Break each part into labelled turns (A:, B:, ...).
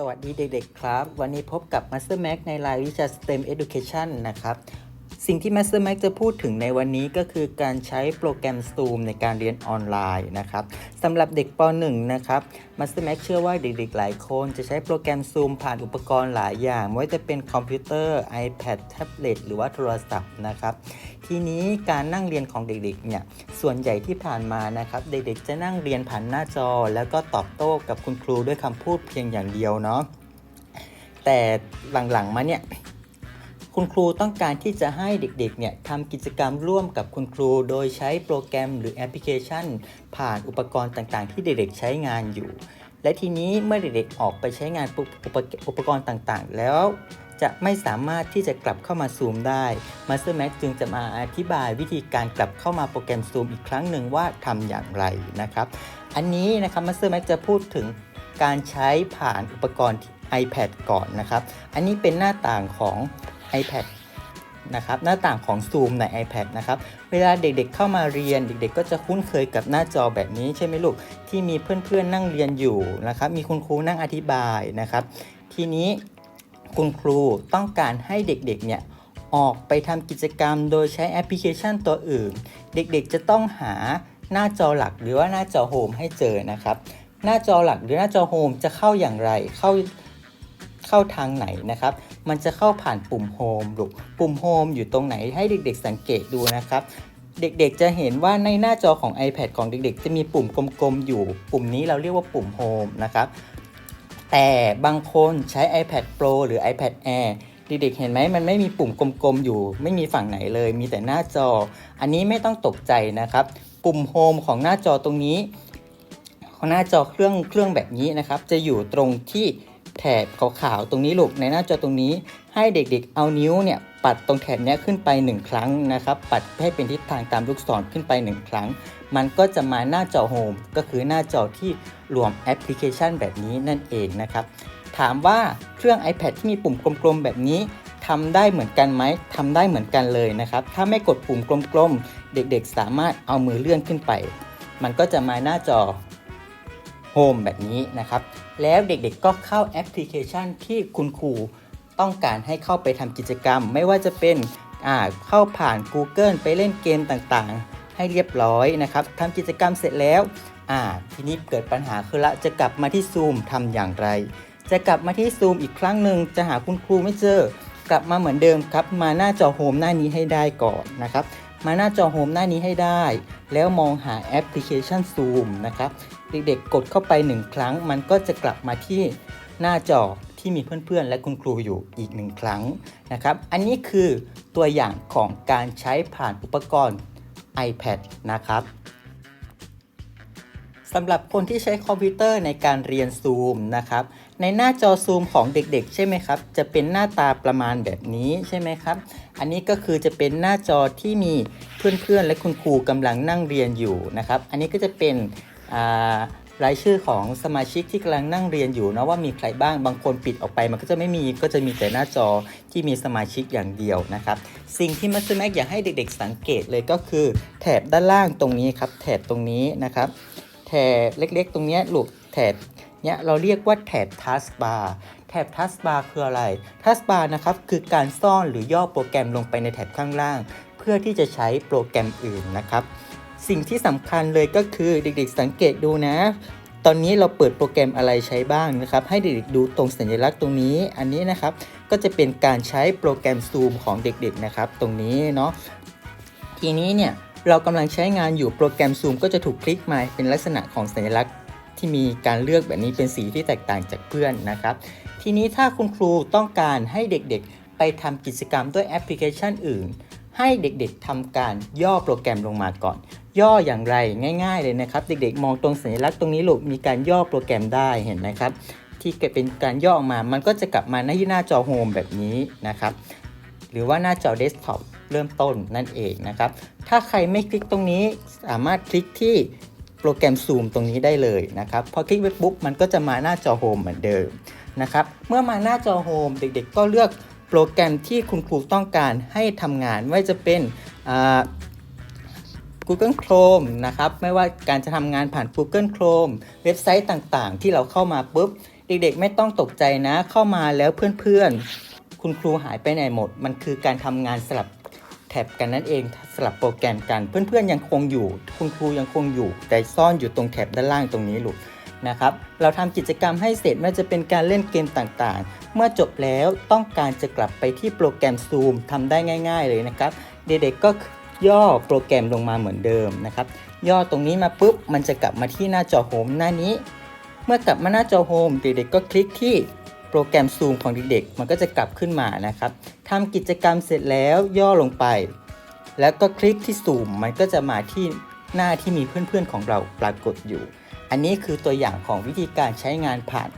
A: สวัสดีเด็กๆครับ วันนี้พบกับ Master Mac ในรายวิชา STEM Education นะครับ สิ่งที่ Master Max จะพูดถึงในวันนี้ก็คือการใช้โปรแกรม Zoom ในการเรียนออนไลน์นะครับสำหรับเด็กป .1 นะครับ Master Max เชื่อว่าเด็กๆหลายคน จะใช้โปรแกรม Zoom ผ่านอุปกรณ์หลายอย่างไม่ว่าจะเป็นคอมพิวเตอร์ iPad แท็บเล็ตหรือว่าโทรศัพท์นะครับทีนี้การนั่งเรียนของเด็กๆเนี่ยส่วนใหญ่ที่ผ่านมานะครับเด็กๆจะนั่งเรียนผ่านหน้าจอ แล้วก็ตอบโต้กับคุณครูด้วยคำพูดเพียงอย่างเดียวเนาะแต่หลังๆมาเนี่ย คุณครูต้องการที่จะให้เด็กๆเนี่ยทำกิจกรรมร่วมกับคุณครู โดยใช้โปรแกรมหรือแอปพลิเคชัน ผ่านอุปกรณ์ต่างๆ ที่เด็กๆใช้งานอยู่ และทีนี้เมื่อเด็กๆออกไปใช้งานปุ๊บอุปกอุปกรณ์ต่างๆ แล้วจะไม่สามารถที่จะกลับเข้ามาซูมได้ Master Max จึงจะมาอธิบายวิธีการกลับเข้ามาโปรแกรมซูมอีกครั้งหนึ่งว่าทำอย่างไรนะครับ อันนี้นะครับ Master Max จะพูดถึงการใช้ผ่านอุปกรณ์ iPad ก่อนนะครับ อันนี้เป็นหน้าต่างของ iPad นะครับหน้าต่างของ Zoom ใน iPad นะครับเวลาเด็กๆเข้ามาเรียน เด็ก ๆ ก็จะคุ้นเคยกับหน้าจอแบบนี้ใช่ไหมลูกที่มีเพื่อนๆนั่งเรียนอยู่นะครับมีคุณครูนั่งอธิบายนะครับ ทีนี้คุณครูต้องการให้เด็กๆเนี่ยออกไปทำกิจกรรมโดยใช้แอปพลิเคชันตัวอื่น เด็กๆจะต้องหาหน้าจอหลักหรือว่าหน้าจอโฮมให้เจอนะครับ หน้าจอหลักหรือหน้าจอโฮมจะเข้าอย่างไร เข้า เข้าทางไหนนะครับ มันจะเข้าผ่านปุ่มโฮมลูกปุ่มโฮมอยู่ตรงไหนให้เด็กๆ สังเกตดูนะครับ เด็กๆจะเห็นว่าในหน้าจอของ iPad ของเด็กๆ จะมีปุ่มกลมๆอยู่ ปุ่มนี้เราเรียกว่าปุ่มโฮมนะครับ แต่บางคนใช้ iPad Pro หรือ iPad Air เด็กๆเห็นไหมมันไม่มีปุ่มกลมๆอยู่ ไม่มีฝั่งไหนเลย มีแต่หน้าจอ อันนี้ไม่ต้องตกใจนะครับ ปุ่มโฮมของหน้าจอตรงนี้ของหน้าจอเครื่องเครื่องแบบนี้นะครับ จะอยู่ตรงที่ แถบขาวๆตรงนี้ลูกในหน้าจอตรงนี้ ให้เด็กๆเอานิ้วเนี่ยปัดตรงแถบนี้ขึ้นไป 1 ครั้งนะครับ ปัดให้เป็นทิศทางตามลูกศรขึ้นไป 1 ครั้ง มันก็จะมาหน้าจอโฮมก็คือหน้าจอที่รวมแอปพลิเคชันแบบนี้นั่นเองนะครับ ถามว่าเครื่อง iPad ที่มีปุ่มกลมๆแบบนี้ทำได้เหมือนกันไหมทำได้เหมือนกันเลยนะครับ ถ้าไม่กดปุ่มกลมๆ เด็กๆ สามารถเอามือเลื่อนขึ้นไป มันก็จะมาหน้าจอโฮมแบบนี้นะครับ แล้วเด็กๆก็เข้าแอปพลิเคชันที่คุณครูต้องการให้เข้าไปทำกิจกรรม ไม่ว่าจะเป็นอ่าเข้าผ่าน Google ไปเล่นเกมต่างๆ ให้เรียบร้อยนะครับทำกิจกรรมเสร็จแล้วอ่าทีนี้เกิดปัญหาคือละจะกลับมาที่ Zoom ทำอย่างไร จะกลับมาที่ Zoom อีกครั้งหนึ่งจะหาคุณครูไม่เจอกลับมาเหมือนเดิมครับ มาหน้าจอโฮมหน้านี้ให้ได้ก่อนนะครับ มาหน้าจอโฮมหน้านี้ให้ได้ แล้วมองหาแอปพลิเคชัน Zoom นะครับ เด็กๆ กดเข้าไปหนึ่งครั้ง มันก็จะกลับมาที่หน้าจอที่มีเพื่อนๆ และคุณครูอยู่อีกหนึ่งครั้งนะครับ อันนี้คือตัวอย่างของการใช้ผ่านอุปกรณ์ iPad นะครับสำหรับคนที่ใช้คอมพิวเตอร์ในการเรียน Zoom นะครับ ในหน้าจอ Zoom ของเด็กๆ ใช่ไหมครับ จะเป็นหน้าตาประมาณแบบนี้ใช่ไหมครับ อันนี้ก็คือจะเป็นหน้าจอที่มีเพื่อนๆ และคุณครูกำลังนั่งเรียนอยู่นะครับ อันนี้ก็จะเป็น รายชื่อของสมาชิกที่กำลังนั่งเรียนอยู่นะว่ามีใครบ้างบางคนปิดออกไปมันก็จะไม่มีก็จะมีแต่หน้าจอที่มีสมาชิกอย่างเดียวนะครับ สิ่งที่มัสแม็กอยากให้เด็กๆ สังเกตเลยก็คือ แถบด้านล่างตรงนี้ครับ แถบตรงนี้นะครับ แถบเล็กๆ ตรงนี้ยลูกแถบเนี้ยเราเรียกว่าแถบ taskbar แถบ taskbar คืออะไร taskbar นะครับคือการซ่อนหรือย่อโปรแกรมลงไปในแถบข้างล่าง เพื่อที่จะใช้โปรแกรมอื่นนะครับ สิ่งที่สำคัญเลยก็คือเด็กๆสังเกตดูนะ ตอนนี้เราเปิดโปรแกรมอะไรใช้บ้างนะครับ ให้เด็กๆดูตรงสัญลักษณ์ตรงนี้ อันนี้นะครับก็จะเป็นการใช้โปรแกรม Zoom ของเด็กๆนะครับ ตรงนี้เนาะทีนี้เนี่ยเรากำลังใช้งานอยู่โปรแกรม Zoom ก็จะถูกคลิกมาเป็นลักษณะของสัญลักษณ์ที่มีการเลือกแบบนี้เป็นสีที่แตกต่างจากเพื่อนนะครับ ทีนี้ถ้าคุณครูต้องการให้เด็กๆ ไปทำกิจกรรมด้วยแอปพลิเคชันอื่น ให้เด็กๆทำการย่อโปรแกรมลงมาก่อน ย่ออย่างไรง่าย ๆ เลยนะครับ เด็กๆ มองตรงสัญลักษณ์ตรงนี้ลูกมีการย่อโปรแกรมได้เห็นไหมครับ ที่เกิดเป็นการย่อออกมามันก็จะกลับมาที่หน้าจอโฮมแบบนี้นะครับ หรือว่าหน้าจอเดสก์ท็อปเริ่มต้นนั่นเองนะครับ ถ้าใครไม่คลิกตรงนี้สามารถคลิกที่โปรแกรม Zoom ตรงนี้ได้เลยนะครับ พอคลิกไปปุ๊บมันก็จะมาหน้าจอโฮมเหมือนเดิมนะครับ เมื่อมาหน้าจอโฮมเด็กๆ ก็เลือก โปรแกรมที่คุณครูต้องการให้ทำงานไม่ว่าจะเป็น Google Chrome นะครับ ไม่ว่าการจะทำงานผ่าน Google Chrome เว็บไซต์ต่างๆ ที่เราเข้ามาปุ๊บ เด็กๆ ไม่ต้องตกใจนะ เข้ามาแล้วเพื่อนๆ คุณครูหายไปไหนหมด มันคือการทำงานสลับแท็บกันนั่นเองสลับโปรแกรมกัน เพื่อนๆ ยังคงอยู่ คุณครูยังคงอยู่ แต่ซ่อนอยู่ตรงแท็บด้านล่างตรงนี้ลูก นะครับ เราทำกิจกรรมให้เสร็จไม่ว่าจะเป็นการเล่นเกมต่างๆ เมื่อจบแล้วต้องการจะกลับไปที่โปรแกรม Zoom ทำได้ง่าย ๆ เลยนะครับ เด็กๆก็ย่อโปรแกรมลงมาเหมือนเดิมนะครับ ย่อตรงนี้มาปุ๊บ มันจะกลับมาที่หน้าจอโฮมหน้านี้ เมื่อกลับมาหน้าจอโฮมเด็กๆก็คลิกที่โปรแกรม Zoom ของเด็กๆ มันก็จะกลับขึ้นมานะครับทำกิจกรรมเสร็จแล้วย่อลงไป แล้วก็คลิกที่ Zoom มันก็จะมาที่หน้าที่มีเพื่อนๆของเราปรากฏอยู่ อันนี้คือตัวอย่างของวิธีการใช้งานผ่าน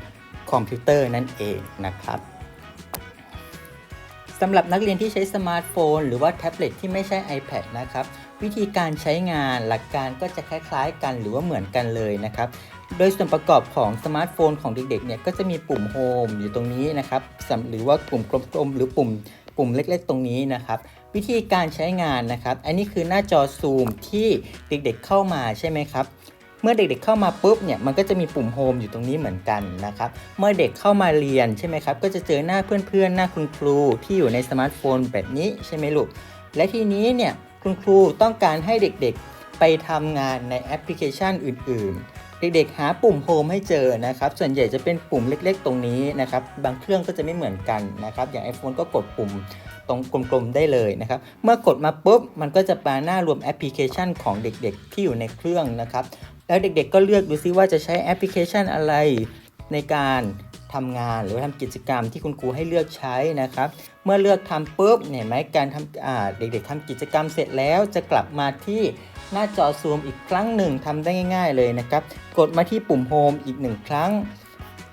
A: คอมพิวเตอร์นั่นเองนะครับสำหรับนักเรียนที่ใช้สมาร์ทโฟน หรือว่าแท็บเล็ตที่ไม่ใช่ iPad นะครับ วิธีการใช้งานหลักการก็จะคล้ายๆ กันหรือว่าเหมือนกันเลยนะครับ โดยส่วนประกอบของสมาร์ทโฟนของเด็กๆเนี่ยก็จะมีปุ่มโฮมอยู่ตรงนี้นะครับหรือว่าปุ่มกลมๆหรือปุ่มปุ่มเล็กๆ ตรงนี้นะครับ วิธีการใช้งานนะครับ อันนี้คือหน้าจอซูมที่เด็กๆเข้ามาใช่ไหมครับ เมื่อเด็กๆเข้ามาปุ๊บเนี่ยมันก็จะมีปุ่มโฮมอยู่ตรงนี้เหมือนกันนะครับเมื่อเด็กเข้ามาเรียนใช่ไหมครับก็จะเจอหน้าเพื่อนๆ หน้าคุณครูที่อยู่ในสมาร์ทโฟนแบบนี้ใช่ไหมลูกและทีนี้เนี่ยคุณครูต้องการให้เด็กๆไปทำงานในแอปพลิเคชันอื่นๆ เด็กๆ หาปุ่มโฮมให้เจอนะครับ ส่วนใหญ่จะเป็นปุ่มเล็กๆ ตรงนี้นะครับ บางเครื่องก็จะไม่เหมือนกันนะครับ อย่าง iPhone ก็กดปุ่มตรงกลมๆได้เลยนะครับ เมื่อกดมาปุ๊บ มันก็จะปาหน้ารวมแอปพลิเคชันของเด็กๆ ที่อยู่ในเครื่องนะครับ แล้วเด็กๆ ก็เลือกดูซิว่าจะใช้แอปพลิเคชันอะไรในการทำงานหรือว่าทำกิจกรรมที่คุณครูให้เลือกใช้นะครับ เมื่อเลือกทำปุ๊บเห็นไหมการทำเด็กๆทำกิจกรรมเสร็จแล้วจะกลับมาที่หน้าจอซูมอีกครั้งหนึ่งทำได้ง่าย ๆ เลยนะครับ กดมาที่ปุ่มโฮมอีกหนึ่งครั้ง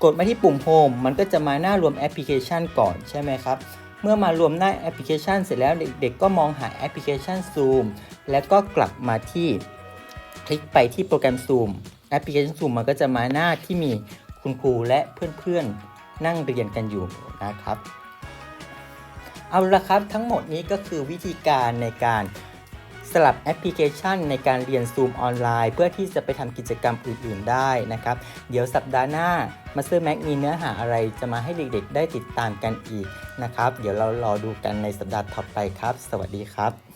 A: กดมาที่ปุ่มโฮมมันก็จะมาหน้ารวมแอปพลิเคชันก่อนใช่ไหมครับเมื่อมารวมหน้าแอปพลิเคชันเสร็จแล้วเด็กๆ ก็มองหาแอปพลิเคชัน Zoom แล้วก็กลับมาที่ คลิกไปที่โปรแกรม Zoom แอปพลิเคชัน Zoom มันก็จะมาหน้าที่มีคุณครูและเพื่อนๆ นั่งเรียนกันอยู่นะครับ เอาละครับทั้งหมดนี้ก็คือวิธีการในการสลับแอปพลิเคชันในการเรียน Zoom ออนไลน์ เพื่อที่จะไปทำกิจกรรมอื่นๆได้นะครับ เดี๋ยวสัปดาห์หน้า Master Mac มีเนื้อหาอะไรจะมาให้เด็กๆ ได้ติดตามกันอีกนะครับ เดี๋ยวเรารอดูกันในสัปดาห์ถัดไปครับ สวัสดีครับ